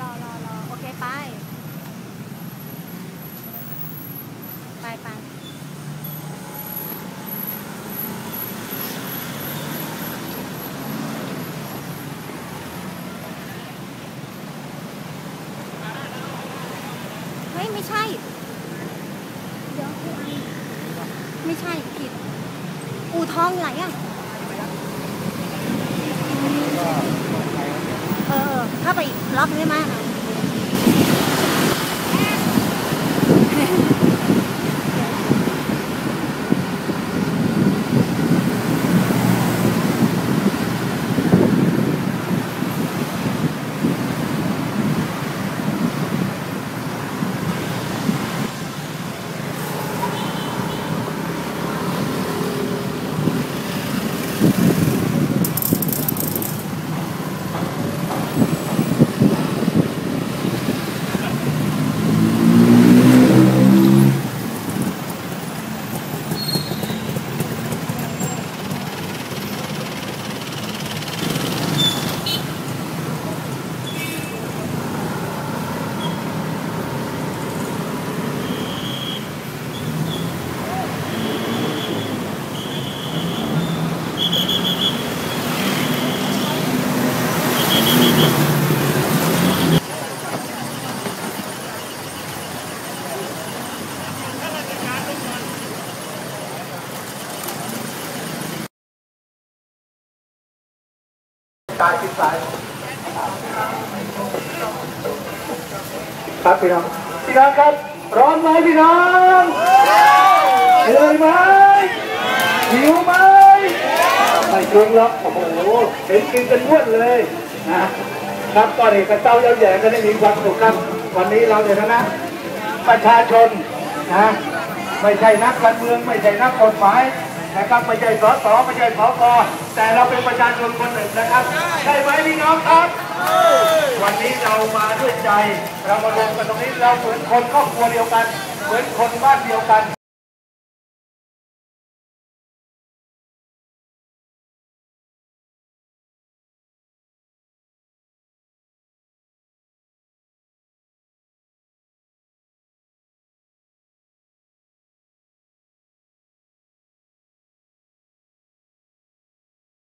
รอรอรอโอเคไป ไปไปเฮ้ย ไม่ใช่ เดี๋ยวไม่ใช่ผิด อูทองไหลอะ ถ้าไปอีกล็อกได้ม ตายทิศซ้ายครับพี่น้องพี่น้องครับร้อมไหมพี่น้องเหนื่อยไหมหิวไหมไม่ชงหรอกโอ้โหเห็นกินกันม้วนเลยนะครับก็นี่กระเจ้าเย้าแย่กันได้มีความสุขครับ วันนี้เราในฐานะประชาชนนะไม่ใช่นักการเมืองไม่ใช่นักกฎหมาย นะครับไม่ใช่สสไม่ใช่สกแต่เราเป็นประชาชนคนหนึ่งนะครับใช่ไหมพี่น้องครับ วันนี้เรามาด้วยใจ เรามารวมกันตรงนี้เราเหมือนคนครอบครัวเดียวกัน เหมือนคนบ้านเดียวกัน